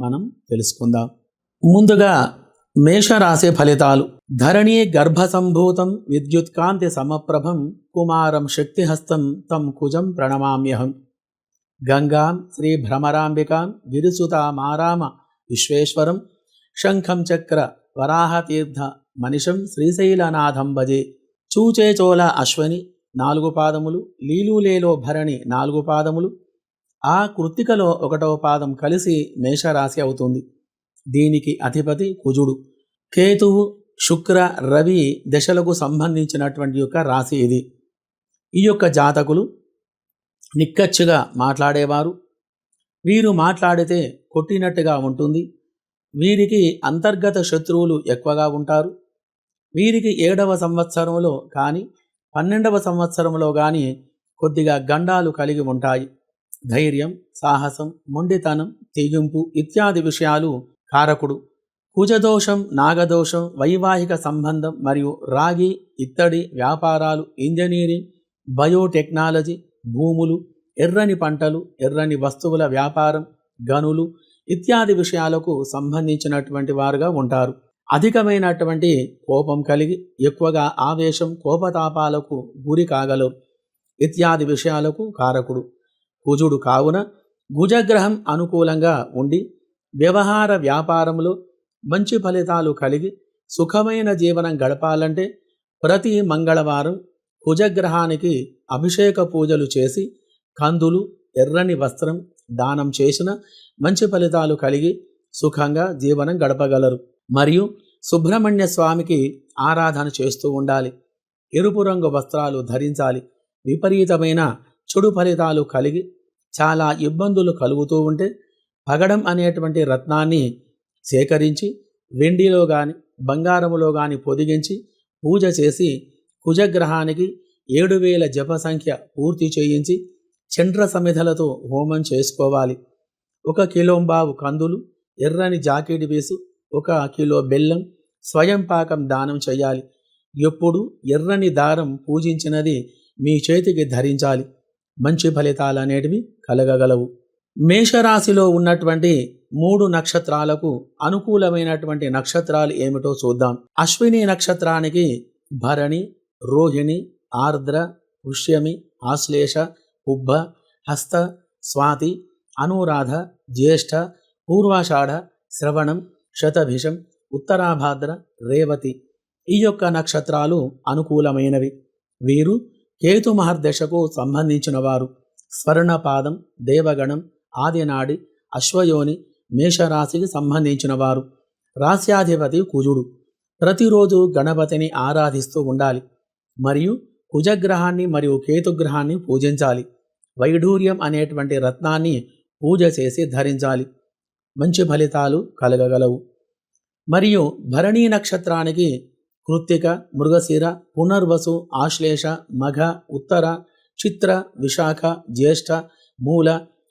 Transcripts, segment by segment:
మనం తెలుసుకుందాం. ముందుగా మేషరాశి ఫలితాలు. ధరణి గర్భసంభూతం విద్యుత్కాంతి సమప్రభం కుమారం శక్తిహస్తం తం కుజం ప్రణమామ్యహం. గంగాం శ్రీ భ్రమరాంబికాం గిరిసుతామారామ విశ్వేశ్వరం శంఖం చక్ర వరాహతీర్థ మనిషం శ్రీశైలనాథం భజే. చూచేచోల అశ్వని నాలుగు పాదములు లీలులేలో భరణి నాలుగు పాదములు ఆ కృత్తికలో ఒకటవ పాదం కలిసి మేషరాశి అవుతుంది. దీనికి అధిపతి కుజుడు. కేతువు శుక్ర రవి దశలకు సంబంధించినటువంటి యొక్క రాశి ఇది. ఈ యొక్క జాతకులు నిక్కచ్చుగా మాట్లాడేవారు. వీరు మాట్లాడితే కొట్టినట్టుగా ఉంటుంది. వీరికి అంతర్గత శత్రువులు ఎక్కువగా ఉంటారు. వీరికి ఏడవ సంవత్సరంలో కానీ పన్నెండవ సంవత్సరంలో కానీ కొద్దిగా గండాలు కలిగి ఉంటాయి. ధైర్యం సాహసం మొండితనం తెగింపు ఇత్యాది విషయాలు కారకుడు. కుజదోషం నాగదోషం వైవాహిక సంబంధం మరియు రాగి ఇత్తడి వ్యాపారాలు ఇంజనీరింగ్ బయోటెక్నాలజీ భూములు ఎర్రని పంటలు ఎర్రని వస్తువుల వ్యాపారం గనులు ఇత్యాది విషయాలకు సంబంధించినటువంటి వారుగా ఉంటారు. అధికమైనటువంటి కోపం కలిగి ఎక్కువగా ఆవేశం కోపతాపాలకు గురి కాగలరు. ఇత్యాది విషయాలకు కారకుడు. కుజుడు కావున గుజగ్రహం అనుకూలంగా ఉండి వ్యవహార వ్యాపారంలో మంచి ఫలితాలు కలిగి సుఖమైన జీవనం గడపాలంటే ప్రతి మంగళవారం కుజగ్రహానికి అభిషేక పూజలు చేసి కందులు ఎర్రని వస్త్రం దానం చేసిన మంచి ఫలితాలు కలిగి సుఖంగా జీవనం గడపగలరు. మరియు సుబ్రహ్మణ్య స్వామికి ఆరాధన చేస్తూ ఉండాలి. ఎరుపు రంగు వస్త్రాలు ధరించాలి. విపరీతమైన చెడు ఫలితాలు కలిగి చాలా ఇబ్బందులు కలుగుతూ ఉంటే పగడం అనేటువంటి రత్నాన్ని సేకరించి వెండిలో కానీ బంగారములో కానీ పొదిగించి పూజ చేసి కుజగ్రహానికి ఏడు వేల జప సంఖ్య పూర్తి చేయించి చండ్ర సమిధలతో హోమం చేసుకోవాలి. ఒక కిలోంబావు కందులు ఎర్రని జాకెట్ వేసు ఒక కిలో బెల్లం స్వయం పాకం దానం చేయాలి. ఎప్పుడు ఎర్రని దారం పూజించినది మీ చేతికి ధరించాలి. మంచి ఫలితాలు అనేటివి కలగగలవు. మేషరాశిలో ఉన్నటువంటి మూడు నక్షత్రాలకు అనుకూలమైనటువంటి నక్షత్రాలు ఏమిటో చూద్దాం. అశ్విని నక్షత్రానికి భరణి రోహిణి ఆర్ద్ర పుష్యమి ఆశ్లేష ఉబ్బ హస్త స్వాతి అనురాధ జ్యేష్ఠ పూర్వాషాఢ శ్రవణం శతభిషం ఉత్తరాభాద్ర రేవతి ఈ యొక్క నక్షత్రాలు అనుకూలమైనవి. వీరు కేతు మహర్దశకు సంబంధించిన వారు స్వర్ణపాదం దేవగణం ఆదినాడి అశ్వయోని మేషరాశికి సంబంధించిన వారు రాశ్యాధిపతి కుజుడు. ప్రతిరోజు గణపతిని ఆరాధిస్తూ ఉండాలి. మరియు కుజగ్రహాన్ని మరియు కేతుగ్రహాన్ని పూజించాలి. వైఢూర్యం అనేటువంటి రత్నాన్ని పూజ చేసి ధరించాలి. మంచి ఫలితాలు కలగగలవు. మరియు భరణీ నక్షత్రానికి కృత్తిక మృగశిర పునర్వసు ఆశ్లేష మఘ ఉత్తర చిత్ర విశాఖ జ్యేష్ఠ మూల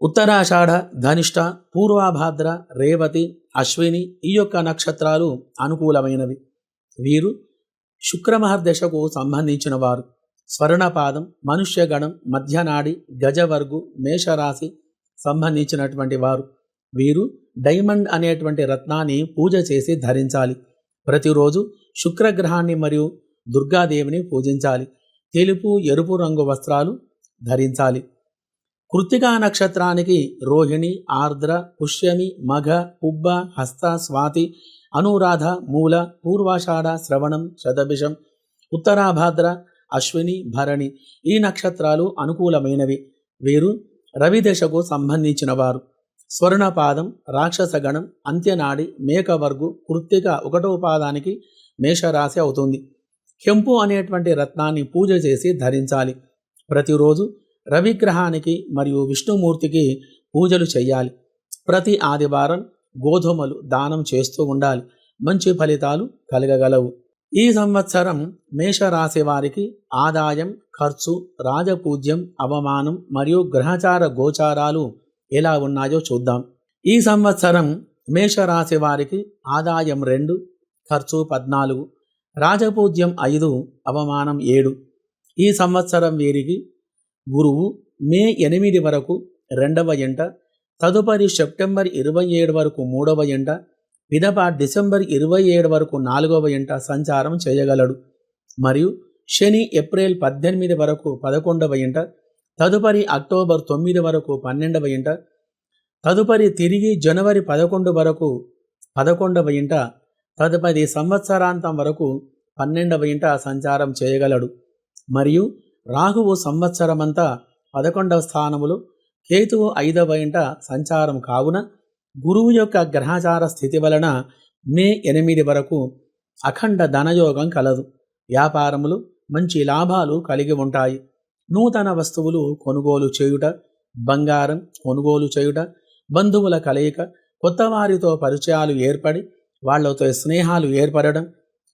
ఉత్తరాషాఢ ధనిష్ట పూర్వాభాద్ర రేవతి అశ్విని ఈ యొక్క నక్షత్రాలు అనుకూలమైనవి. వీరు శుక్రమహర్దశకు సంబంధించిన వారు. స్వర్ణపాదం మనుష్యగణం మధ్యనాడి గజవర్గు మేషరాశి సంబంధించినటువంటి వారు. వీరు డైమండ్ అనేటువంటి రత్నాన్ని పూజ చేసి ధరించాలి. ప్రతిరోజు శుక్రగ్రహాన్ని మరియు దుర్గాదేవిని పూజించాలి. తెలుపు ఎరుపు రంగు వస్త్రాలు ధరించాలి. కృత్తికా నక్షత్రానికి రోహిణి ఆర్ద్ర పుష్యమి మఘ పుబ్బ హస్త స్వాతి అనురాధ మూల పూర్వాషాఢ శ్రవణం శతభిషం ఉత్తరాభాద్ర అశ్విని భరణి ఈ నక్షత్రాలు అనుకూలమైనవి. వీరు రవిదశకు సంబంధించినవారు. వారు స్వర్ణపాదం రాక్షసగణం అంత్యనాడి మేకవర్గు కృత్తిక ఒకటో పాదానికి మేషరాశి అవుతుంది. కెంపు అనేటువంటి రత్నాన్ని పూజ చేసి ధరించాలి. ప్రతిరోజు రవిగ్రహానికి మరియు విష్ణుమూర్తికి పూజలు చేయాలి ప్రతి ఆదివారం గోధుమలు దానం చేస్తూ ఉండాలి. మంచి ఫలితాలు కలగగలవు. ఈ సంవత్సరం మేషరాశి వారికి ఆదాయం ఖర్చు రాజపూజ్యం అవమానం మరియు గ్రహచార గోచారాలు ఎలా ఉన్నాయో చూద్దాం. ఈ సంవత్సరం మేషరాశి వారికి ఆదాయం రెండు ఖర్చు పద్నాలుగు రాజపూజ్యం ఐదు అవమానం ఏడు. ఈ సంవత్సరం వీరికి గురువు మే ఎనిమిది వరకు రెండవ ఎంట తదుపరి సెప్టెంబర్ ఇరవై ఏడు వరకు మూడవ ఎంట పిదప డిసెంబర్ ఇరవై ఏడు వరకు నాలుగవ ఎంట సంచారం చేయగలడు. మరియు శని ఏప్రిల్ పద్దెనిమిది వరకు పదకొండవ ఎంట తదుపరి అక్టోబర్ తొమ్మిది వరకు పన్నెండవ ఇంట తదుపరి తిరిగి జనవరి పదకొండు వరకు పదకొండవ ఇంట తదుపరి సంవత్సరాంతం వరకు పన్నెండవ ఇంట సంచారం చేయగలడు. మరియు రాహువు సంవత్సరమంతా పదకొండవ స్థానములు కేతువు ఐదవ ఇంట సంచారం కావున గురువు యొక్క గ్రహచార స్థితి వలన మే ఎనిమిది వరకు అఖండ ధనయోగం కలదు. వ్యాపారములు మంచి లాభాలు కలిగి ఉంటాయి. నూతన వస్తువులు కొనుగోలు చేయుట బంగారం కొనుగోలు చేయుట బంధువుల కలయిక కొత్త వారితో పరిచయాలు ఏర్పడి వాళ్ళతో స్నేహాలు ఏర్పడడం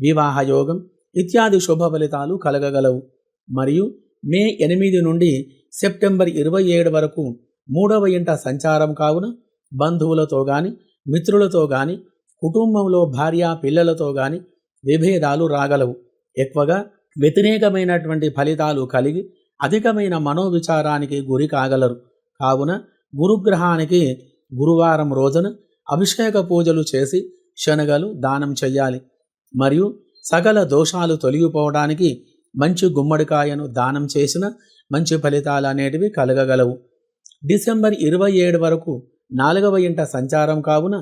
వివాహ యోగం ఇత్యాది శుభ ఫలితాలు కలగగలవు. మరియు మే ఎనిమిది నుండి సెప్టెంబర్ ఇరవై ఏడు వరకు మూడవ ఇంట సంచారం కావున బంధువులతో గాని మిత్రులతో గాని కుటుంబంలో భార్య పిల్లలతో గాని విభేదాలు రాగలవు. ఎక్కువగా వ్యతిరేకమైనటువంటి ఫలితాలు కలిగి అధికమైన మనోవిచారానికి గురి కాగలరు. కావున గురుగ్రహానికి గురువారం రోజున అభిషేక పూజలు చేసి శనగలు దానం చెయ్యాలి. మరియు సకల దోషాలు తొలగిపోవడానికి మంచి గుమ్మడికాయను దానం చేసిన మంచి ఫలితాలు అనేటివి కలగగలవు. డిసెంబర్ ఇరవై ఏడు వరకు నాలుగవ ఇంట సంచారం కావున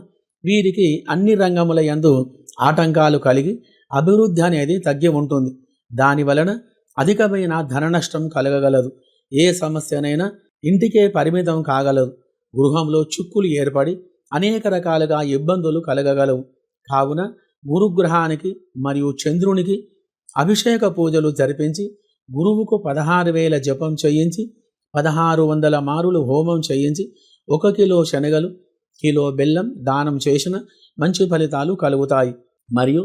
వీరికి అన్ని రంగముల యందు ఆటంకాలు కలిగి అభివృద్ధి అనేది తగ్గి ఉంటుంది. దాని వలన అధికమైన ధననష్టం కలగగలదు. ఏ సమస్యనైనా ఇంటికే పరిమితం కాగలదు. గృహంలో చిక్కులు ఏర్పడి అనేక రకాలుగా ఇబ్బందులు కలగగలవు. కావున గురుగ్రహానికి మరియు చంద్రునికి అభిషేక పూజలు జరిపించి గురువుకు పదహారు వేల జపం చేయించి పదహారు వందల మారులు హోమం చేయించి ఒక కిలో శనగలు కిలో బెల్లం దానం చేసిన మంచి ఫలితాలు కలుగుతాయి. మరియు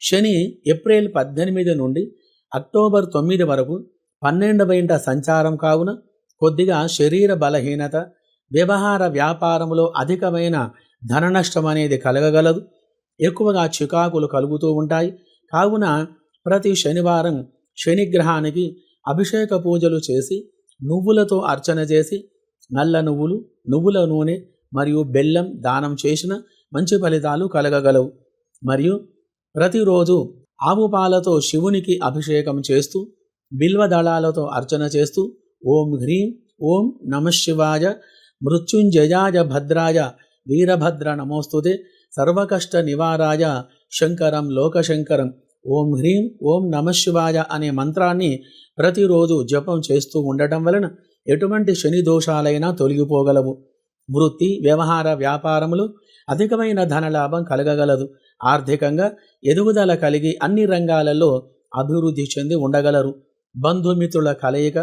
శని ఏప్రిల్ పద్దెనిమిది నుండి అక్టోబర్ తొమ్మిది వరకు పన్నెండవ ఇంట సంచారం కావున కొద్దిగా శరీర బలహీనత వ్యవహార వ్యాపారంలో అధికమైన ధన నష్టం అనేది కలగగలదు. ఎక్కువగా చికాకులు కలుగుతూ ఉంటాయి. కావున ప్రతి శనివారం శనిగ్రహానికి అభిషేక పూజలు చేసి నువ్వులతో అర్చన చేసి నల్ల నువ్వులు నువ్వుల నూనె మరియు బెల్లం దానం చేసిన మంచి ఫలితాలు కలగగలవు. మరియు ప్రతిరోజు ఆవు పాలతో శివునికి అభిషేకం చేస్తూ బిల్వ దళాలతో అర్చన చేస్తూ ఓం హ్రీం ఓం నమశివాయ మృత్యుంజయాయ భద్రాయ వీరభద్ర నమోస్తుతే సర్వకష్ట నివారాయ శంకరం లోకశంకరం ఓం హ్రీం ఓం నమశివాయ అనే మంత్రాన్ని ప్రతిరోజు జపం చేస్తూ ఉండటం వలన ఎటువంటి శని దోషాలైనా తొలగిపోగలవు. వృత్తి వ్యవహార వ్యాపారములు అధికమైన ధనలాభం కలగగలదు. ఆర్థికంగా ఎదుగుదల కలిగి అన్ని రంగాలలో అభివృద్ధి చెంది ఉండగలరు. బంధుమిత్రుల కలయిక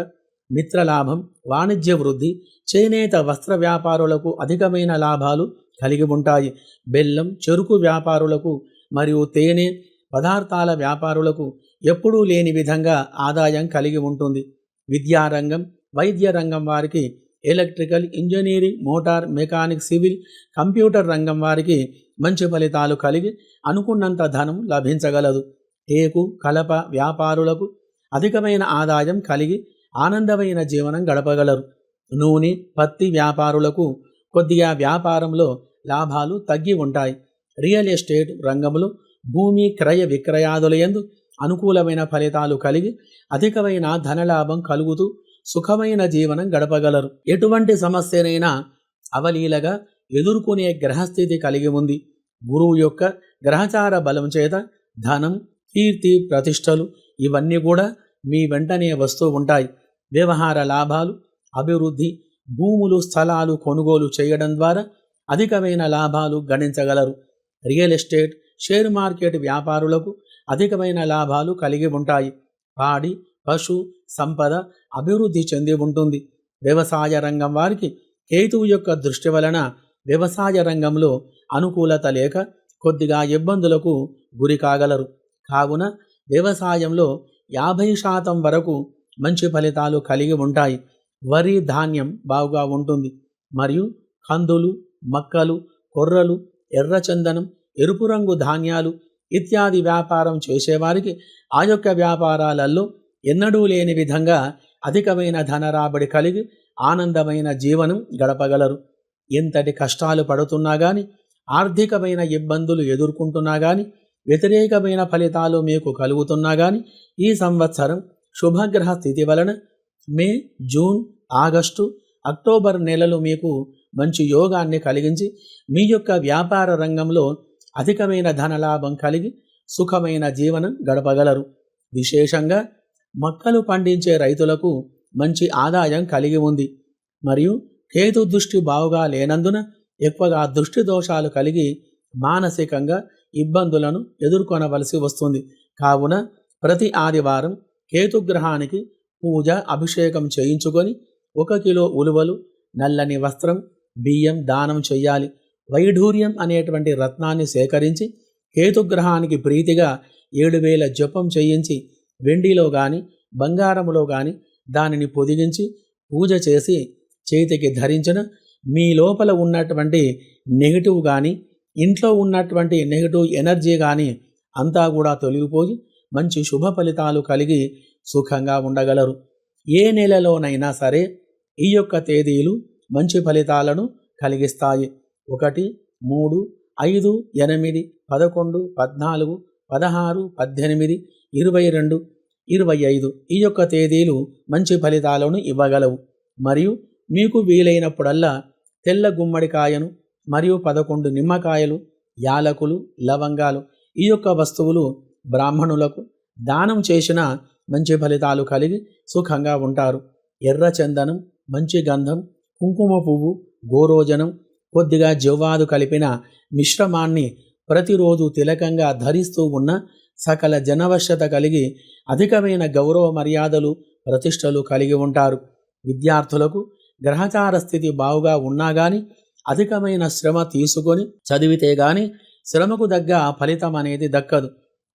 మిత్రలాభం వాణిజ్య వృద్ధి చేనేత వస్త్ర వ్యాపారులకు అధికమైన లాభాలు కలిగి ఉంటాయి. బెల్లం చెరుకు వ్యాపారులకు మరియు తేనె పదార్థాల వ్యాపారులకు ఎప్పుడూ లేని విధంగా ఆదాయం కలిగి ఉంటుంది. విద్యారంగం వైద్య రంగం వారికి electrical engineering motor mechanic civil computer రంగం వారికి మంచి ఫలితాలు కలిగి అనుకున్నంత ధనం లభించగలదు. టేకు కలప వ్యాపారులకు అధికమైన ఆదాయం కలిగి ఆనందమైన జీవనం గడపగలరు. నూనె పత్తి వ్యాపారులకు కొద్దిగా వ్యాపారంలో లాభాలు తగ్గి ఉంటాయి. రియల్ ఎస్టేట్ రంగంలో భూమి క్రయ విక్రయాదుల ఎందు అనుకూలమైన ఫలితాలు కలిగి అధికమైన ధనలాభం కలుగుతూ సుఖమైన జీవనం గడపగలరు. ఎటువంటి సమస్యనైనా అవలీలగా ఎదుర్కొనే గ్రహస్థితి కలిగి ఉంది. గురువు యొక్క గ్రహచార బలం చేత ధనం కీర్తి ప్రతిష్టలు ఇవన్నీ కూడా మీ వెంటనే వస్తూ ఉంటాయి. వ్యవహార లాభాలు అభివృద్ధి భూములు స్థలాలు కొనుగోలు చేయడం ద్వారా అధికమైన లాభాలు గణించగలరు. రియల్ ఎస్టేట్ షేర్ మార్కెట్ వ్యాపారులకు అధికమైన లాభాలు కలిగి ఉంటాయి. పాడి పశు సంపద అభివృద్ధి చెంది ఉంటుంది. వ్యవసాయ రంగం వారికి కేతువు యొక్క దృష్టి వలన వ్యవసాయ రంగంలో అనుకూలత లేక కొద్దిగా ఇబ్బందులకు గురి కాగలరు. కావున వ్యవసాయంలో యాభై శాతం వరకు మంచి ఫలితాలు కలిగి ఉంటాయి. వరి ధాన్యం బాగుగా ఉంటుంది. మరియు కందులు మక్కలు కొర్రలు ఎర్రచందనం ఎరుపు రంగు ధాన్యాలు ఇత్యాది వ్యాపారం చేసేవారికి ఆ యొక్క వ్యాపారాలలో ఎన్నడూ లేని విధంగా అధికమైన ధన రాబడి కలిగి ఆనందమైన జీవనం గడపగలరు. ఎంతటి కష్టాలు పడుతున్నా కానీ ఆర్థికమైన ఇబ్బందులు ఎదుర్కొంటున్నా కానీ వ్యతిరేకమైన ఫలితాలు మీకు కలుగుతున్నా కానీ ఈ సంవత్సరం శుభగ్రహ స్థితి వలన మే జూన్ ఆగస్టు అక్టోబర్ నెలలు మీకు మంచి యోగాన్ని కలిగించి మీ యొక్క వ్యాపార రంగంలో అధికమైన ధనలాభం కలిగి సుఖమైన జీవనం గడపగలరు. విశేషంగా మొక్కలు పండించే రైతులకు మంచి ఆదాయం కలిగి ఉంది. మరియు కేతు దృష్టి బావుగా లేనందున ఎక్కువగా దృష్టి దోషాలు కలిగి మానసికంగా ఇబ్బందులను ఎదుర్కొనవలసి వస్తుంది. కావున ప్రతి ఆదివారం కేతుగ్రహానికి పూజ అభిషేకం చేయించుకొని ఒక కిలో ఉలువలు నల్లని వస్త్రం బియ్యం దానం చేయాలి. వైఢూర్యం అనేటువంటి రత్నాన్ని సేకరించి కేతుగ్రహానికి ప్రీతిగా ఏడు వేల జపం చేయించి వెండిలో కానీ బంగారములో కానీ దానిని పొదిగించి పూజ చేసి చేతికి ధరించిన మీ లోపల ఉన్నటువంటి నెగిటివ్ కానీ ఇంట్లో ఉన్నటువంటి నెగిటివ్ ఎనర్జీ కానీ అంతా కూడా తొలగిపోయి మంచి శుభ ఫలితాలు కలిగి సుఖంగా ఉండగలరు. ఏ నెలలోనైనా సరే ఈ యొక్క తేదీలు మంచి ఫలితాలను కలిగిస్తాయి. ఒకటి మూడు ఐదు ఎనిమిది పదకొండు పద్నాలుగు పదహారు పద్దెనిమిది ఇరవై రెండు ఇరవై ఐదు ఈ యొక్క తేదీలు మంచి ఫలితాలను ఇవ్వగలవు. మరియు మీకు వీలైనప్పుడల్లా తెల్ల గుమ్మడికాయను మరియు పదకొండు నిమ్మకాయలు యాలకులు లవంగాలు ఈ యొక్క వస్తువులు బ్రాహ్మణులకు దానం చేసిన మంచి ఫలితాలు కలిగి సుఖంగా ఉంటారు. ఎర్ర చందనం మంచి గంధం కుంకుమ పువ్వు గోరోజనం కొద్దిగా జవ్వాదు కలిపిన మిశ్రమాన్ని ప్రతిరోజు తిలకంగా ధరిస్తూ ఉన్న సకల జనవశ్యత కలిగి అధికమైన గౌరవ మర్యాదలు ప్రతిష్టలు కలిగి ఉంటారు. విద్యార్థులకు గ్రహచార స్థితి బావుగా ఉన్నా కానీ అధికమైన శ్రమ తీసుకొని చదివితే గాని శ్రమకు దగ్గ ఫలితం అనేది దక్కదు.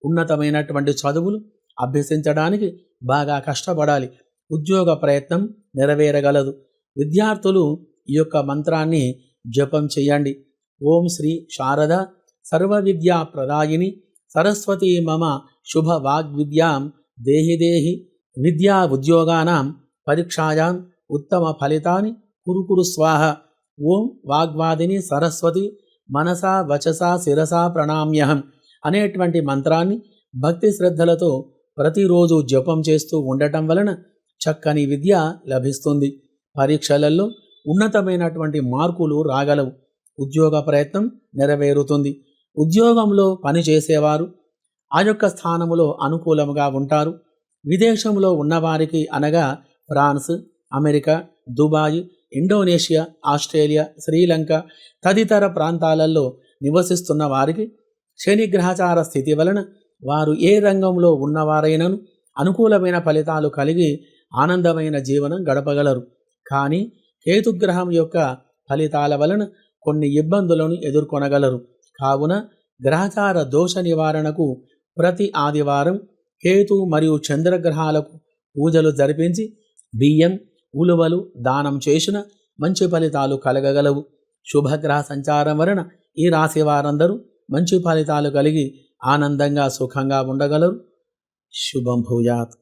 ఉన్నతమైనటువంటి చదువులు అభ్యసించడానికి బాగా కష్టపడాలి. ఉద్యోగ ప్రయత్నం నెరవేరగలదు. విద్యార్థులు ఈ యొక్క మంత్రాన్ని జపం చేయండి. ఓం శ్రీ శారద సర్వ విద్యా ప్రదాయిని సరస్వతి మమ శుభ వాగ్విద్యాం దేహి దేహి విద్యా ఉద్యోగానాం పరీక్షాయాం ఉత్తమ ఫలితాన్ని కురుకురు స్వాహ. ఓం వాగ్వాదిని సరస్వతి మనసా వచసా శిరసా ప్రణామ్యహం అనేటువంటి మంత్రాన్ని భక్తి శ్రద్ధలతో ప్రతిరోజు జపం చేస్తూ ఉండటం వలన చక్కని విద్య లభిస్తుంది. పరీక్షలలో ఉన్నతమైనటువంటి మార్కులు రాగలవు. ఉద్యోగ ప్రయత్నం నెరవేరుతుంది. ఉద్యోగంలో పనిచేసేవారు ఆ యొక్క స్థానములో అనుకూలముగా ఉంటారు. విదేశంలో ఉన్నవారికి అనగా France America Dubai Indonesia Australia Sri Lanka తదితర ప్రాంతాలలో నివసిస్తున్న వారికి శని గ్రహచార స్థితి వలన వారు ఏ రంగంలో ఉన్నవారైనను అనుకూలమైన ఫలితాలు కలిగి ఆనందమైన జీవనం గడపగలరు. కానీ కేతుగ్రహం యొక్క ఫలితాల వలన కొన్ని ఇబ్బందులను ఎదుర్కొనగలరు. కావున గ్రహచార దోష నివారణకు ప్రతి ఆదివారం కేతు మరియు చంద్రగ్రహాలకు పూజలు జరిపించి బియ్యం ఉలువలు దానం చేసిన మంచి ఫలితాలు కలగగలవు. శుభగ్రహ సంచారం వలన ఈ రాశి వారందరూ మంచి ఫలితాలు కలిగి ఆనందంగా సుఖంగా ఉండగలరు. శుభం భూయాత్.